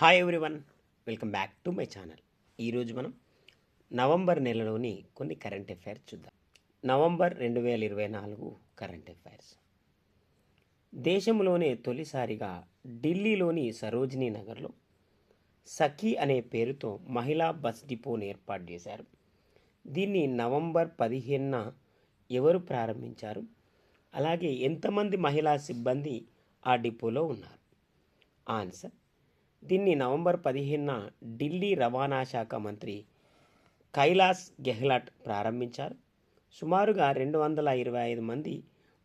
Hi everyone welcome back to my channel ఈరోజు మనం November నెలలోని కొన్ని కరెంట్ అఫైర్స్ చూద్దాం. నవంబర్ రెండు వేల ఇరవై నాలుగు కరెంట్ అఫైర్స్ దేశంలోనే తొలిసారిగా ఢిల్లీలోని సరోజినీ నగర్లో సఖీ అనే పేరుతో మహిళా బస్ డిపోను ఏర్పాటు చేశారు. దీన్ని నవంబర్ పదిహేనున ఎవరు ప్రారంభించారు? అలాగే ఎంతమంది మహిళా సిబ్బంది ఆ డిపోలో ఉన్నారు? ఆన్సర్ దీన్ని నవంబర్ పదిహేనున ఢిల్లీ రవాణా శాఖ మంత్రి కైలాస్ గెహ్లాట్ ప్రారంభించారు. సుమారుగా రెండు వందల ఇరవై ఐదు మంది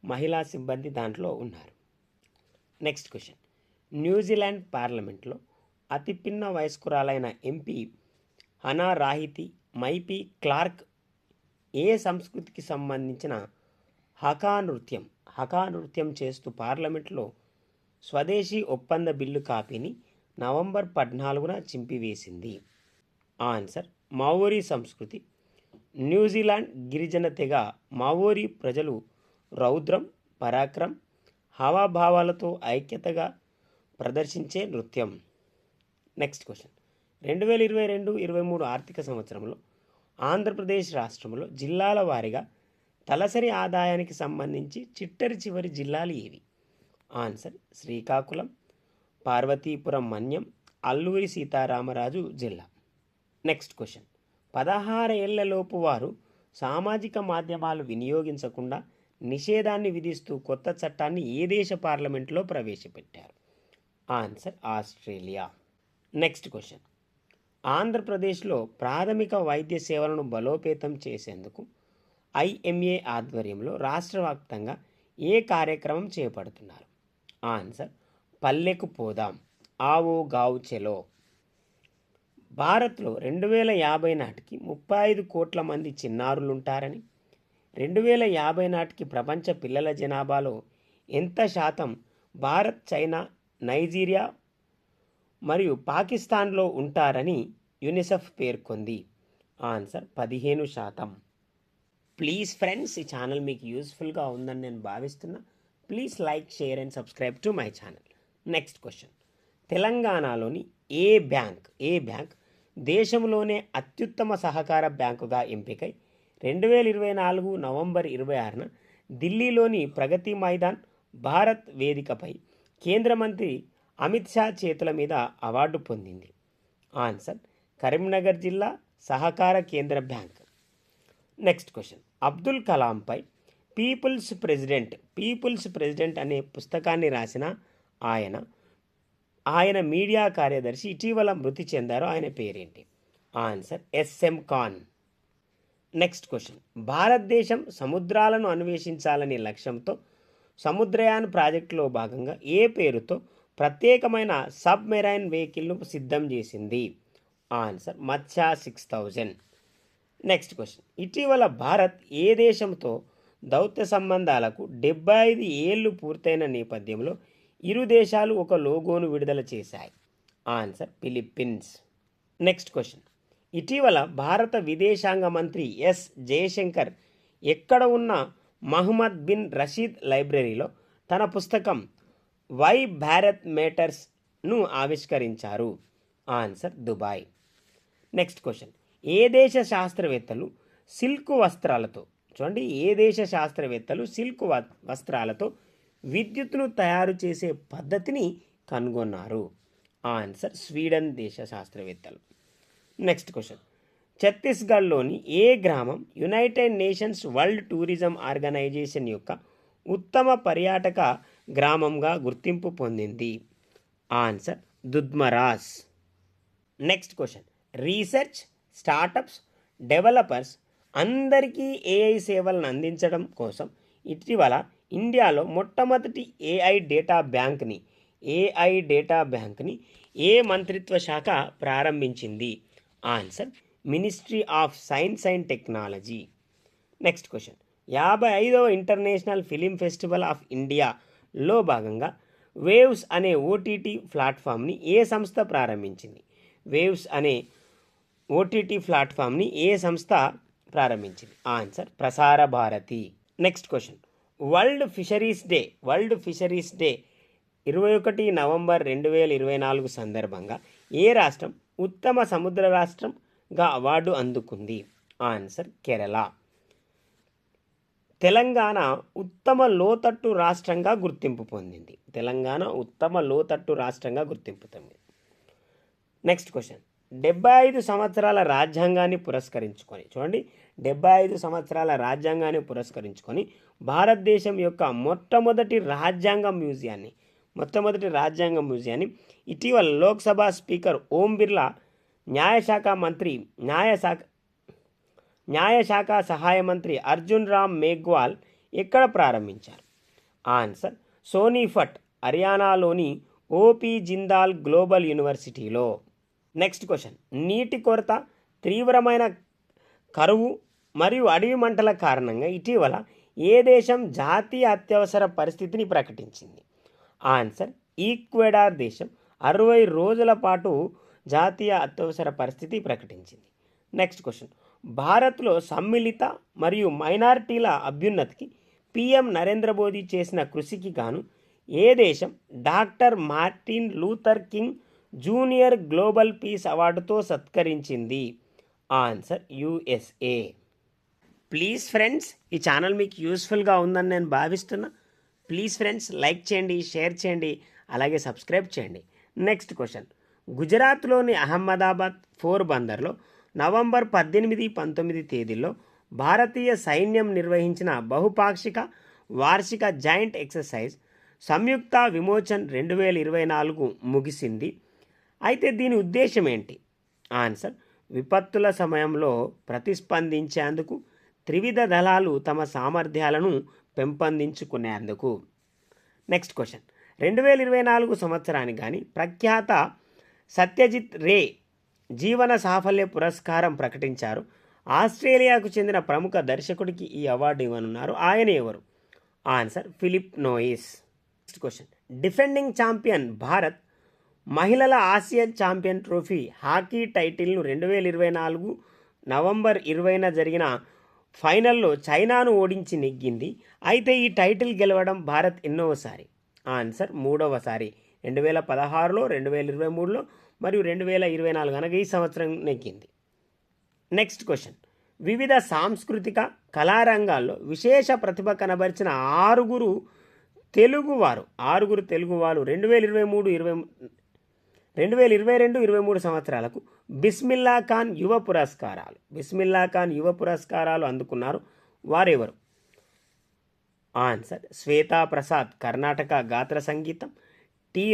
మహిళా సిబ్బంది దాంట్లో ఉన్నారు. నెక్స్ట్ క్వశ్చన్ న్యూజిలాండ్ పార్లమెంట్లో అతి పిన్న వయస్కురాలైన MP Hana Rawhiti Maipi Clarke ఏ సంస్కృతికి సంబంధించిన హకా నృత్యం హకా నృత్యం చేస్తూ పార్లమెంట్లో స్వదేశీ ఒప్పంద బిల్లు కాపీని నవంబర్ పద్నాలుగున చింపివేసింది. ఆన్సర్ మావోరీ సంస్కృతి. న్యూజిలాండ్ గిరిజన తెగ మావోరీ ప్రజలు రౌద్రం పరాక్రమ్ హావాభావాలతో ఐక్యతగా ప్రదర్శించే నృత్యం. నెక్స్ట్ క్వశ్చన్ రెండు వేల ఇరవై రెండు ఇరవై మూడు ఆర్థిక సంవత్సరంలో ఆంధ్రప్రదేశ్ రాష్ట్రంలో జిల్లాల వారీగా తలసరి ఆదాయానికి సంబంధించి చిట్టరి చివరి జిల్లాలు ఏవి? ఆన్సర్ శ్రీకాకుళం పార్వతీపురం మన్యం అల్లూరి సీతారామరాజు జిల్లా. నెక్స్ట్ క్వశ్చన్ పదహారు ఏళ్ళలోపు వారు సామాజిక మాధ్యమాలు వినియోగించకుండా నిషేధాన్ని విధిస్తూ కొత్త చట్టాన్ని ఏ దేశ పార్లమెంట్లో ప్రవేశపెట్టారు? Answer Australia. నెక్స్ట్ క్వశ్చన్ ఆంధ్రప్రదేశ్లో ప్రాథమిక వైద్య సేవలను బలోపేతం చేసేందుకు ఐఎంఏ ఆధ్వర్యంలో రాష్ట్ర వ్యాప్తంగా ఏ కార్యక్రమం చేపడుతున్నారు? ఆన్సర్ పల్లెకు పోదాం. ఆవో గావు చెలో. భారత్లో రెండు వేల యాభై నాటికి ముప్పై ఐదు కోట్ల మంది చిన్నారులుంటారని రెండు వేల యాభై నాటికి ప్రపంచ పిల్లల జనాభాలో ఎంత శాతం భారత్ చైనా నైజీరియా మరియు పాకిస్తాన్లో ఉంటారని యునిసెఫ్ పేర్కొంది. ఆన్సర్ పదిహేను శాతం. ప్లీజ్ ఫ్రెండ్స్ ఈ ఛానల్ మీకు యూస్ఫుల్గా ఉందని నేను భావిస్తున్నా. Please like share and subscribe to my channel. Next question తెలంగాణలోని ఏ బ్యాంక్ ఏ బ్యాంక్ దేశంలోనే అత్యుత్తమ సహకార బ్యాంకుగా ఎంపికై రెండు వేల ఇరవై నాలుగు నవంబర్ ఇరవై ఆరున ఢిల్లీలోని ప్రగతి మైదాన్ భారత్ వేదికపై కేంద్ర మంత్రి అమిత్ షా చేతుల మీద అవార్డు పొందింది. ఆన్సర్ కరీంనగర్ జిల్లా సహకార కేంద్ర బ్యాంక్. నెక్స్ట్ క్వశ్చన్ అబ్దుల్ కలాంపై పీపుల్స్ ప్రెసిడెంట్ పీపుల్స్ ప్రెసిడెంట్ అనే పుస్తకాన్ని రాసిన ఆయన. ఆయన మీడియా కార్యదర్శి ఇటీవల మృతి చెందారు. ఆయన పేరేంటి? Answer S M Khan. Next question. భారతదేశం సముద్రాలను అన్వేషించాలనే లక్ష్యంతో సముద్రయాన్ ప్రాజెక్టులో భాగంగా ఏ పేరుతో ప్రత్యేకమైన సబ్మెరైన్ వెహికల్ను సిద్ధం చేసింది? ఆన్సర్ మత్స్య సిక్స్ థౌజండ్. Next question. ఇటీవల భారత్ ఏ దేశంతో దౌత్య సంబంధాలకు డెబ్బై ఐదు ఏళ్ళు పూర్తయిన నేపథ్యంలో ఇరు దేశాలు ఒక లోగోను విడుదల చేశాయి. ఆన్సర్ ఫిలిప్పీన్స్ నెక్స్ట్ క్వశ్చన్ ఇటీవల భారత విదేశాంగ మంత్రి ఎస్ జయశంకర్ ఎక్కడ ఉన్న మహమ్మద్ బిన్ రషీద్ లైబ్రరీలో తన పుస్తకం వై భారత్ మేటర్స్ను ఆవిష్కరించారు? ఆన్సర్ దుబాయ్ నెక్స్ట్ క్వశ్చన్ ఏ దేశ శాస్త్రవేత్తలు సిల్క్ వస్త్రాలతో చూడండి ఏ దేశ శాస్త్రవేత్తలు సిల్క్ వ- వస్త్రాలతో విద్యుత్తును తయారు చేసే పద్ధతిని కనుగొన్నారు. ఆన్సర్ స్వీడన్ దేశ శాస్త్రవేత్తలు నెక్స్ట్ క్వశ్చన్ ఛత్తీస్గఢ్లోని ఏ గ్రామం United Nations world tourism organization యొక్క ఉత్తమ పర్యాటక గ్రామంగా గుర్తింపు పొందింది? Answer Dudhmaras next question research startups developers అందరికీ ఏఐ సేవలను అందించడం కోసం ఇటీవల ఇండియాలో మొట్టమొదటి ఏఐ డేటా బ్యాంక్ని ఏఐ డేటా బ్యాంక్ని ఏ మంత్రిత్వ శాఖ ప్రారంభించింది? Answer ministry of science and technology next question యాభై ఐదవ ఇంటర్నేషనల్ ఫిలిం ఫెస్టివల్ ఆఫ్ ఇండియాలో భాగంగా వేవ్స్ అనే ఓటీటీ ప్లాట్ఫామ్ని ఏ సంస్థ ప్రారంభించింది? వేవ్స్ అనే ఓటీటీ ప్లాట్ఫామ్ని ఏ సంస్థ ప్రారంభించింది? Answer Prasar Bharati next question world fisheries day world fisheries day ఇరవై ఒకటి నవంబర్ రెండు వేల ఇరవై నాలుగు సందర్భంగా ఏ రాష్ట్రం ఉత్తమ సముద్ర రాష్ట్రంగా అవార్డు అందుకుంది? ఆన్సర్ కేరళ. తెలంగాణ ఉత్తమ లోతట్టు రాష్ట్రంగా గుర్తింపు పొందింది. తెలంగాణ ఉత్తమ లోతట్టు రాష్ట్రంగా గుర్తింపు పొందింది. నెక్స్ట్ క్వశ్చన్ డెబ్బై ఐదు సంవత్సరాల రాజ్యాంగాన్ని పురస్కరించుకొని చూడండి డెబ్బై ఐదు సంవత్సరాల రాజ్యాంగాన్ని పురస్కరించుకొని భారతదేశం యొక్క మొట్టమొదటి రాజ్యాంగ మ్యూజియాన్ని మొట్టమొదటి రాజ్యాంగ మ్యూజియాన్ని ఇటీవల లోక్సభ స్పీకర్ ఓం బిర్లా న్యాయశాఖ మంత్రి న్యాయశాఖ న్యాయశాఖ సహాయ మంత్రి అర్జున్ రామ్ మేఘ్వాల్ ఎక్కడ ప్రారంభించారు? ఆన్సర్ సోనీఫట్ హర్యానాలోని ఓపీ జిందాల్ గ్లోబల్ యూనివర్సిటీలో. నెక్స్ట్ క్వశ్చన్ నీటి కొరత తీవ్రమైన కరువు మరియు అడవి మంటల కారణంగా ఇటీవల ఏ దేశం జాతీయ అత్యవసర పరిస్థితిని ప్రకటించింది? ఆన్సర్ ఈక్వెడార్ దేశం అరవై రోజుల పాటు జాతీయ అత్యవసర పరిస్థితి ప్రకటించింది. Next question. భారత్లో సమ్మిళిత మరియు మైనారిటీల అభ్యున్నతికి పిఎం నరేంద్ర మోదీ చేసిన కృషికి గాను ఏ దేశం doctor Martin Luther King junior global peace అవార్డుతో సత్కరించింది? Answer USA. ప్లీజ్ ఫ్రెండ్స్ ఈ ఛానల్ మీకు యూస్ఫుల్గా ఉందని నేను భావిస్తున్నా. ప్లీజ్ ఫ్రెండ్స్ లైక్ చేయండి షేర్ చేయండి అలాగే సబ్స్క్రైబ్ చేయండి. నెక్స్ట్ క్వశ్చన్ గుజరాత్లోని అహ్మదాబాద్ ఫోర్ బందర్లో నవంబర్ పద్దెనిమిది పంతొమ్మిది తేదీల్లో భారతీయ సైన్యం నిర్వహించిన బహుపాక్షిక వార్షిక జాయింట్ ఎక్సర్సైజ్ సంయుక్త విమోచన్ రెండు వేల ఇరవై నాలుగు ముగిసింది. అయితే దీని ఉద్దేశం ఏంటి? ఆన్సర్ విపత్తుల సమయంలో ప్రతిస్పందించేందుకు త్రివిధ దళాలు తమ సామర్థ్యాలను పెంపొందించుకునేందుకు. నెక్స్ట్ క్వశ్చన్ రెండు వేల ఇరవై నాలుగు సంవత్సరానికి కానీ ప్రఖ్యాత సత్యజిత్ రే జీవన సాఫల్య పురస్కారం ప్రకటించారు. ఆస్ట్రేలియాకు చెందిన ప్రముఖ దర్శకుడికి ఈ అవార్డు ఇవ్వనున్నారు. ఆయన ఎవరు? Answer Philip Noyce next question defending champion Bharat మహిళల ఆసియన్ ఛాంపియన్ ట్రోఫీ హాకీ టైటిల్ను రెండు వేల ఇరవై నాలుగు నవంబర్ ఇరవైన జరిగిన ఫైనల్లో చైనాను ఓడించి నెగ్గింది. అయితే ఈ టైటిల్ గెలవడం భారత్ ఎన్నోసారి? ఆన్సర్ మూడవసారి. రెండు వేల పదహారులో రెండు వేల ఇరవై మూడులో మరియు రెండు వేల ఇరవై నాలుగు అనగా ఈ సంవత్సరం నెగ్గింది. Next question. వివిధ సాంస్కృతిక కళారంగాల్లో విశేష ప్రతిభ కనబరిచిన ఆరుగురు తెలుగువారు ఆరుగురు తెలుగువారు రెండు వేల ఇరవై మూడు ఇరవై రెండు వేల ఇరవై రెండు ఇరవై మూడు సంవత్సరాలకు బిస్మిల్లా ఖాన్ యువ పురస్కారాలు. బిస్మిల్లా ఖాన్ యువ పురస్కారాలు అందుకున్నారు వారెవరు? ఆన్సర్ శ్వేతా ప్రసాద్ కర్ణాటక గాత్ర సంగీతం టి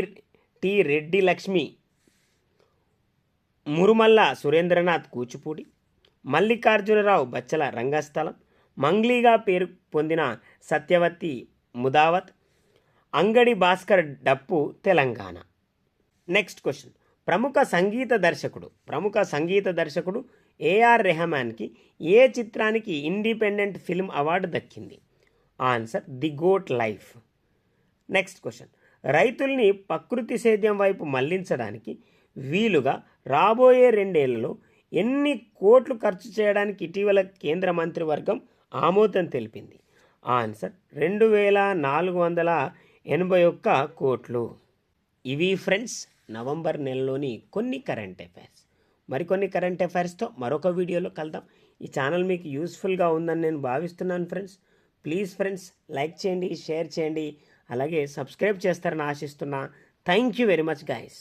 టి రెడ్డి లక్ష్మి మురుమల్ల సురేంద్రనాథ్ కూచిపూడి మల్లికార్జునరావు బచ్చల రంగస్థలం మంగ్లీగా పేరు పొందిన సత్యవతి ముదావత్ అంగడి భాస్కర్ డప్పు తెలంగాణ. నెక్స్ట్ క్వశ్చన్ ప్రముఖ సంగీత దర్శకుడు ప్రముఖ సంగీత దర్శకుడు ఏఆర్ రెహమాన్కి ఏ చిత్రానికి ఇండిపెండెంట్ ఫిల్మ్ అవార్డు దక్కింది? Answer the goat life next question రైతుల్ని ప్రకృతి సేద్యం వైపు మళ్ళించడానికి వీలుగా రాబోయే రెండేళ్ళలో ఎన్ని కోట్లు ఖర్చు చేయడానికి ఇటీవల కేంద్ర మంత్రివర్గం ఆమోదం తెలిపింది? ఆన్సర్ రెండు వేల నాలుగు వందల ఎనభై ఒక్క కోట్లు. ఇవి ఫ్రెండ్స్ నవంబర్ నెలలోని కొన్ని కరెంట్ అఫైర్స్. మరికొన్ని కరెంట్ అఫైర్స్తో మరొక వీడియోలో కలుద్దాం. ఈ ఛానల్ మీకు యూస్ఫుల్గా ఉందని నేను భావిస్తున్నాను ఫ్రెండ్స్. ప్లీజ్ ఫ్రెండ్స్ లైక్ చేయండి షేర్ చేయండి. అలాగే సబ్స్క్రైబ్ చేస్తారని ఆశిస్తున్నా. Thank you very much guys.